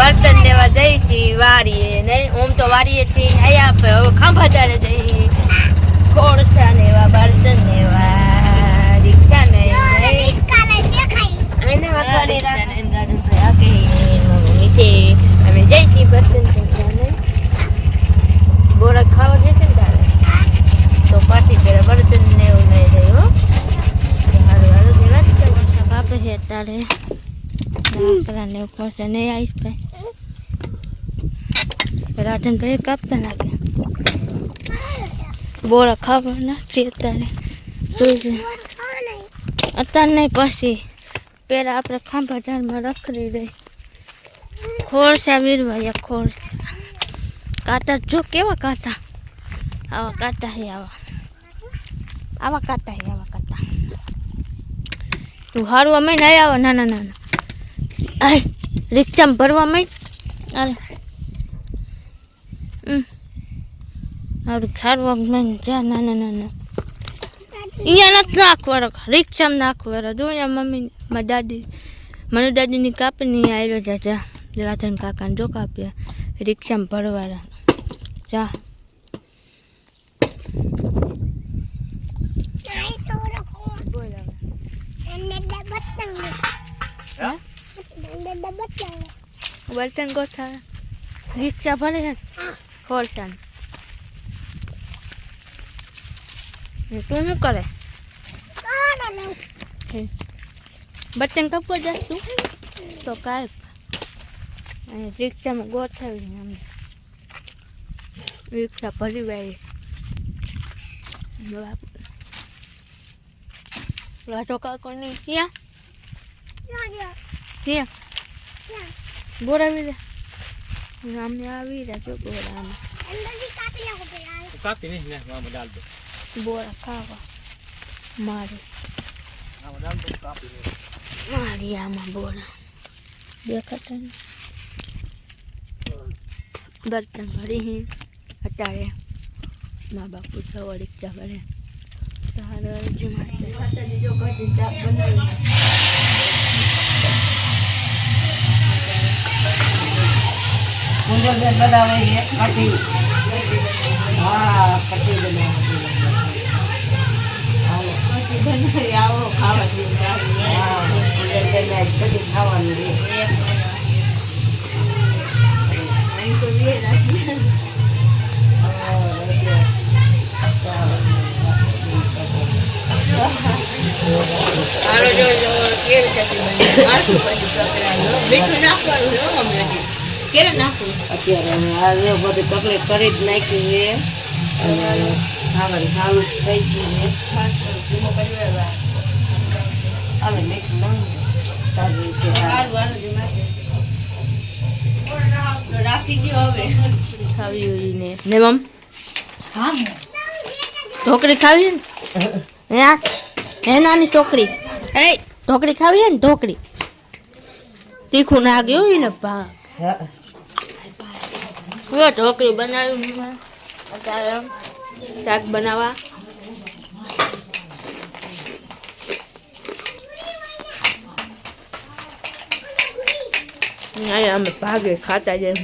બર્તન લેવા જઈ છીએ વારીએ નહીં. ઓમ તો વારીએ છીએ. અહીંયા હવે ખાંભા ચાલે જઈ ખોરસા લેવા બર્તન લેવા રિક્ષા ને વાગવાની રાત એમ રાજનભાઈ આ કે અમે જઈ છીએ બર્તન લેવા ખાવા જશે ને તારે? તો પાછી પેલા બર્તન ને એવું નહીં રહ્યું હો. સારું હારું હારું જેવા જ બાપે છે તારે છે નહીં આવીશ ભાઈ રાજનભાઈ કાપતા લાગે બોરા ખાવાના છે અત્યારે. જોઈજે અત્યારે નહીં, પછી પેલા આપણે ખાંભા રખડી દઈ ખોરસા વીરવાયા ખોરસા. કાંટા જો કેવા કાંટા? આવા કાંટા હે આવા. આવા કાંટા હે આવા કાંટા. તું હારું અમે નહીં આવો નાના નાના. આય, રિક્ષામાં ભરવા માંડ. અરે હારું છારવા માંડ જા નાના નાના અહીંયા નથી નાખવાનો રિક્ષામાં નાખવાનો જો ને મમ્મી મારી દાદી મને દાદીની કાપની આવ્યો જા જા રાધન કાકાને જો કાપ્યા રિક્ષામાં ભરવાના. જા? બર્તન ગોઠા રિક્ષા ભરે છે ખોરસાન તું શું કરે? બચ્ચન કપો જશ તું તો કાંઈ અને રિક્ષામાં ગોઠવી આમ રિક્ષા ભરી વાળી. રાજો કાકોની ક્યાં? ક્યાં? બોરાવી દે આમને આવી રહ્યા છો બોરામાં કાપી નહીં ને ડાલ દો. બોરા cava mari mari ama, bora. દેખાતા બર્તન ભરી અત્યારે મા બાપુ સવા ચા ભરે માતાજી જો બનાવી હા કટી બનાવે હાલો પછી બનાવી આવો ખાવા જેવું હા કુંજર બેન આજ કઢી ખાવાનું છે અહીં તો બે રાખી હાલો જો જો કેવી ચટણી બની આટલું બધું ચકરાયું મીઠું નાખવાનું છે હો મમ્મી હજી કેરે નાખવું અત્યારે બધું કકડી કરી જ નાખ્યું છે. અને ખાવાનું ચાલુ થઈ ગયું છે. મીઠું નાખું ખાવી ને ને મમ? ઢોકળી ખાવી ને? હે નાની છોકરી એ ઢોકળી ખાવી ને? ઢોકળી. તીખું ના ગયું ને પા ઢોકળી બનાવ્યું શાક બનાવવા. અહીંયા અમે ભાગે ખાતા જઈએ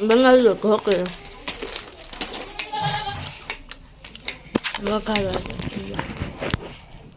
બંગાળનો ઢોકળો. વઘારવા.